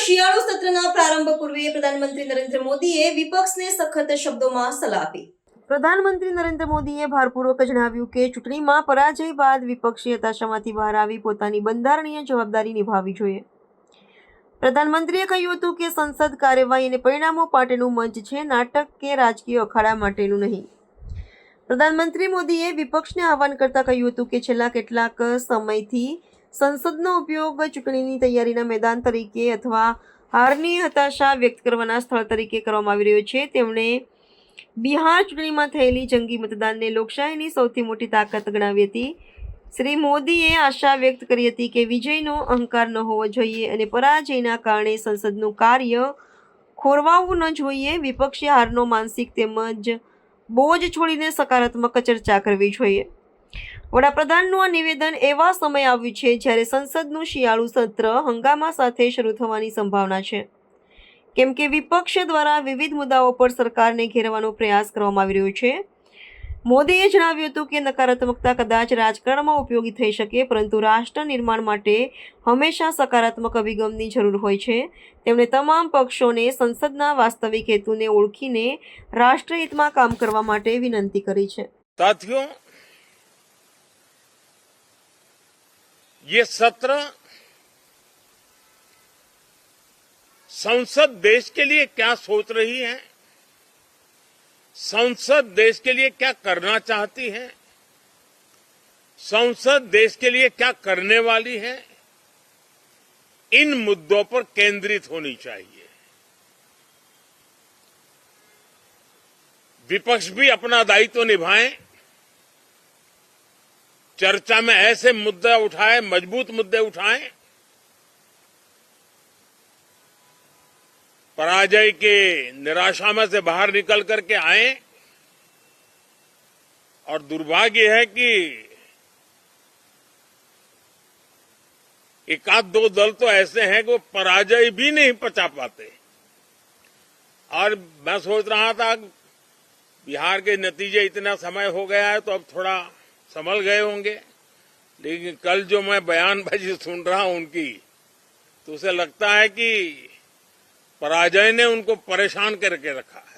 શિયાળુ સત્રના પ્રારંભ પૂર્વે પ્રધાનમંત્રી નરેન્દ્ર મોદીએ વિપક્ષને સખત શબ્દોમાં સલાહ આપી. પ્રધાનમંત્રી નરેન્દ્ર મોદીએ ભારપૂર્વક જણાવ્યું કે ચૂંટણીમાં પરાજય બાદ વિપક્ષી હતાશામાંથી બહાર આવી પોતાની બંધારણીય જવાબદારી નિભાવવી જોઈએ. પ્રધાનમંત્રીએ કહ્યું હતું કે સંસદ કાર્યવાહી અને પરિણામો માટેનું મંચ છે, નાટક કે રાજકીય અખાડા માટેનું નહીં. પ્રધાનમંત્રી મોદીએ વિપક્ષને આહવાન કરતા કહ્યું હતું કે છેલ્લા કેટલાક સમયથી સંસદનો ઉપયોગ ચૂંટણીની તૈયારીના મેદાન તરીકે અથવા હારની હતાશા વ્યક્ત કરવાના સ્થળ તરીકે કરવામાં આવી રહ્યો છે. તેમણે બિહાર ચૂંટણીમાં થયેલી જંગી મતદાનને લોકશાહીની સૌથી મોટી તાકાત ગણાવી હતી. શ્રી મોદીએ આશા વ્યક્ત કરી હતી કે વિજયનો અહંકાર ન હોવો જોઈએ અને પરાજયના કારણે સંસદનું કાર્ય ખોરવાવું ન જોઈએ. વિપક્ષી હારનો માનસિક તેમજ બોજ છોડીને સકારાત્મક ચર્ચા કરવી જોઈએ. વડાપ્રધાનનું આ નિવેદન એવા સમય આવ્યું છે જ્યારે સંસદનું શિયાળુ સત્ર હંગામા સાથે શરૂ થવાની સંભાવના છે. કેમ કે વિપક્ષ દ્વારા વિવિધ મુદ્દાઓ પર સરકારને ઘેરવાનો પ્રયાસ કરવામાં આવી રહ્યો છે. મોદીએ જણાવ્યું હતું કે નકારાત્મકતા કદાચ રાજકારણમાં ઉપયોગી થઈ શકે, પરંતુ રાષ્ટ્ર નિર્માણ માટે હંમેશા સકારાત્મક અભિગમની જરૂર હોય છે. તેમણે તમામ પક્ષોને સંસદના વાસ્તવિક હેતુને ઓળખીને રાષ્ટ્રહિતમાં કામ કરવા માટે વિનંતી કરી છે. સાથીઓ ये सत्र संसद देश के लिए क्या सोच रही है? संसद देश के लिए क्या करना चाहती है? संसद देश के लिए क्या करने वाली है? इन मुद्दों पर केंद्रित होनी चाहिए। विपक्ष भी अपना दायित्व तो निभाएँ। चर्चा में ऐसे मुद्दे उठाए, मज़बूत मुद्दे उठाएँ, पराजय के निराशा में से बाहर निकल करके आए, और दुर्भाग्य है कि एक आध दो दल तो ऐसे हैं कि वो पराजय भी नहीं पचा पाते। और मैं सोच रहा था बिहार के नतीजे इतना समय हो गया है तो अब थोड़ा संभल गए होंगे। लेकिन कल जो मैं बयानबाजी सुन रहा हूँ उनकी तो उसे लगता है कि पराजय ने उनको परेशान करके रखा है।